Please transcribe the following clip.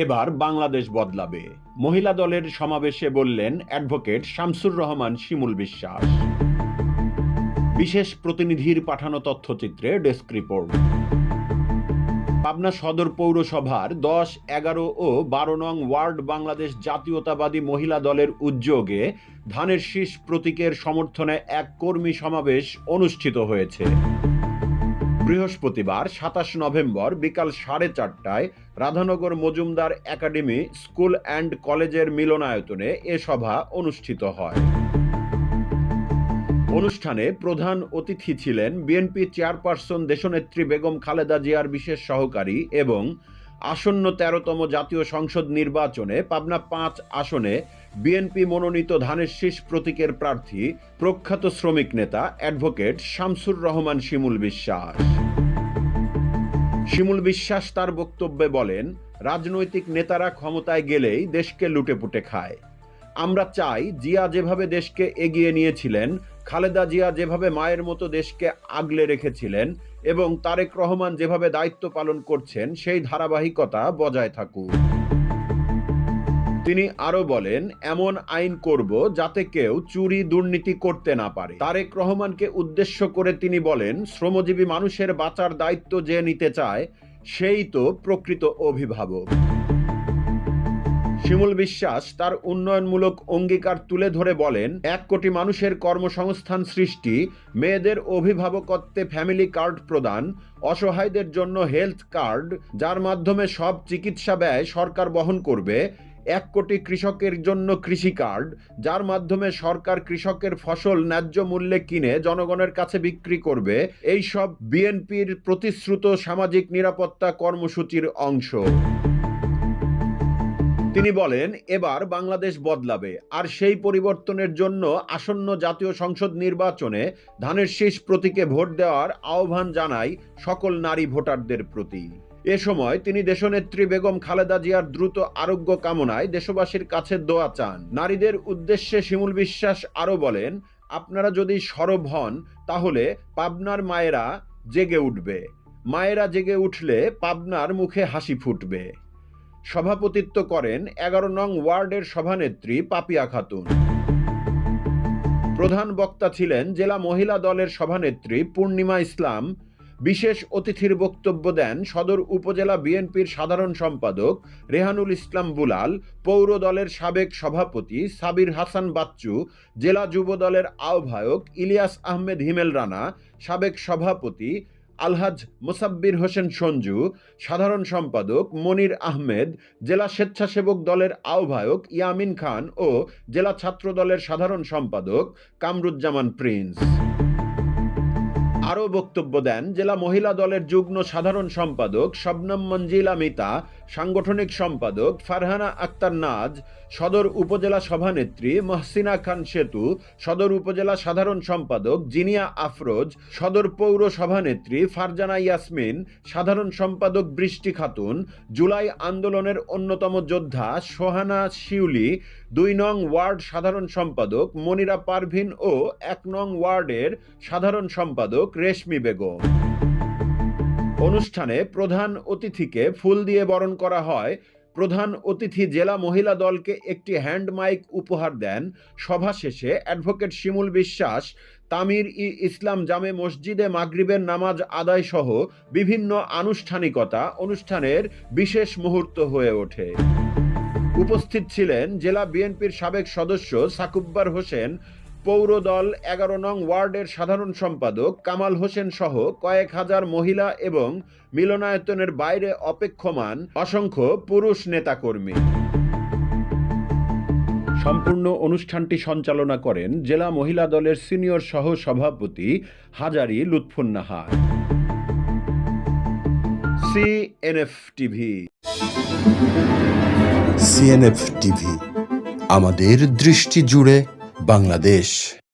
এবার বাংলাদেশ বদলাবে। মহিলা দলের সমাবেশে বললেন অ্যাডভোকেট শামসুর রহমান শিমুল বিশ্বাস। বিশেষ প্রতিনিধির পাঠানো তথ্যচিত্রে ডেস্ক রিপোর্ট। পাবনা সদর পৌরসভার দশ, এগারো ও বারো নং ওয়ার্ড বাংলাদেশ জাতীয়তাবাদী মহিলা দলের উদ্যোগে ধানের শীষ প্রতীকের সমর্থনে এক কর্মী সমাবেশ অনুষ্ঠিত হয়েছে। বৃহস্পতিবার সাতাশ নভেম্বর বিকাল সাড়ে চারটায় Radhanagar Majumdar academy school and কলেজের মিলনায়তনে এ সভা অনুষ্ঠিত হয়। অনুষ্ঠানে প্রধান অতিথি ছিলেন বিএনপি চেয়ারপারসন দেশনেত্রী বেগম খালেদা জিয়ার বিশেষ সহকারী এবং আসন্ন তেরোতম জাতীয় সংসদ নির্বাচনে পাবনা পাঁচ আসনে বিএনপি মনোনীত ধানের শীষ প্রতীকের প্রার্থী প্রখ্যাত শ্রমিক নেতা অ্যাডভোকেট শামসুর রহমান শিমুল বিশ্বাস। শিমুল বিশ্বাস তার বক্তব্যে বলেন, রাজনৈতিক নেতারা ক্ষমতায় গেলেই দেশকে লুটেপুটে খায়। আমরা চাই জিয়া যেভাবে দেশকে এগিয়ে নিয়েছিলেন, খালেদা জিয়া যেভাবে মায়ের মতো দেশকে আগলে রেখেছিলেন এবং তারেক রহমান যেভাবে দায়িত্ব পালন করছেন, সেই ধারাবাহিকতা বজায় থাকুক। তিনি আরও বলেন, এমন আইন করব যাতে কেউ চুরি, দুর্নীতি করতে না পারে। তারেক রহমানকে উদ্দেশ্য করে তিনি বলেন, শ্রমজীবী মানুষের বাঁচার দায়িত্ব যে নিতে চায়, সেই তো প্রকৃত অভিভাবক। শিমুল বিশ্বাস তার উন্নয়নমূলক অঙ্গীকার তুলে ধরে বলেন, এক কোটি মানুষের কর্মসংস্থান সৃষ্টি, মেয়েদের অভিভাবকত্বে ফ্যামিলি কার্ড প্রদান, অসহায়দের জন্য হেলথ কার্ড, যার মাধ্যমে সব চিকিৎসা ব্যয় সরকার বহন করবে, এক কোটি কৃষকের জন্য কৃষি কার্ড, যার মাধ্যমে সরকার কৃষকের ফসল ন্যায্য মূল্যে কিনে জনগণের কাছে বিক্রি করবে এই সব বিএনপির প্রতিশ্রুত সামাজিক নিরাপত্তা কর্মসূচির অংশ। তিনি বলেন, এবার বাংলাদেশ বদলাবে। আর সেই পরিবর্তনের জন্য আসন্ন জাতীয় সংসদ নির্বাচনে ধানের শীষ প্রতীকে ভোট দেওয়ার আহ্বান জানাই সকল নারী ভোটারদের প্রতি। এ সময় তিনি দেশনেত্রী বেগম খালেদা জিয়ার দ্রুত আরোগ্য কামনায় দেশবাসীর কাছে দোয়া চান। নারীদের উদ্দেশ্যে শিমুল বিশ্বাস আরও বলেন, আপনারা যদি সরব হন, তাহলে পাবনার মায়েরা জেগে উঠবে। মায়েরা জেগে উঠলে পাবনার মুখে হাসি ফুটবে। সভাপতিত্ব করেন এগারো নং ওয়ার্ডের সভানেত্রী পাপিয়া খাতুন। প্রধান বক্তা ছিলেন জেলা মহিলা দলের সভানেত্রী পূর্ণিমা ইসলাম। বিশেষ অতিথির বক্তব্য দেন সদর উপজেলা বিএনপির সাধারণ সম্পাদক রেহানুল ইসলাম বুলাল, পৌর দলের সাবেক সভাপতি সাবির হাসান বাচ্চু, জেলা যুব দলের আহ্বায়ক ইলিয়াস আহমেদ হিমেল রানা, সাবেক সভাপতি আলহাজ মুসাব্বির হোসেন সঞ্জু, সাধারণ সম্পাদক মনির আহমেদ, জেলা স্বেচ্ছাসেবক দলের আহ্বায়ক ইয়ামিন খান ও জেলা ছাত্র দলের সাধারণ সম্পাদক কামরুজ্জামান প্রিন্স। আরও বক্তব্য দেন জেলা মহিলা দলের যুগ্ম সাধারণ সম্পাদক শবনম মঞ্জিলা মিতা সাংগঠনিক সম্পাদক ফারহানা আক্তার নাজ, সদর উপজেলা সভানেত্রী মহসিনা খান সেতু, সদর উপজেলা সাধারণ সম্পাদক জিনিয়া আফরোজ, সদর পৌর সভানেত্রী ফারজানা ইয়াসমিন, সাধারণ সম্পাদক বৃষ্টি খাতুন, জুলাই আন্দোলনের অন্যতম যোদ্ধা সোহানা শিউলি, দুই নং ওয়ার্ড সাধারণ সম্পাদক মনিরা পারভিন ও এক নং ওয়ার্ডের সাধারণ সম্পাদক রেশমি বেগম। অনুষ্ঠানে প্রধান অতিথিকে ফুল দিয়ে বরণ করা হয়। প্রধান অতিথি জেলা মহিলা দলকে একটি হ্যান্ড মাইক উপহার দেন। সভা শেষে অ্যাডভোকেট শিমুল বিশ্বাস, তামির ই ইসলাম জামে মসজিদে মাগরিবের নামাজ আদায় সহ বিভিন্ন আনুষ্ঠানিকতা অনুষ্ঠানের বিশেষ মুহূর্ত হয়ে ওঠে। উপস্থিত ছিলেন জেলা বিএনপির সাবেক সদস্য সাকুব্বার হোসেন পৌর দল এগারো নং ওয়ার্ডের সাধারণ সম্পাদক কামাল হোসেন সহ কয়েক হাজার মহিলা এবং মিলনায়তনের বাইরে অপেক্ষমান অসংখ্য পুরুষ নেতাকর্মী। সম্পূর্ণ অনুষ্ঠানটি সঞ্চালনা করেন জেলা মহিলা দলের সিনিয়র সহ সভাপতি Hazari Lutfunnahar CNF TV. CNF TV, আমাদের দৃষ্টি জুড়ে বাংলাদেশ।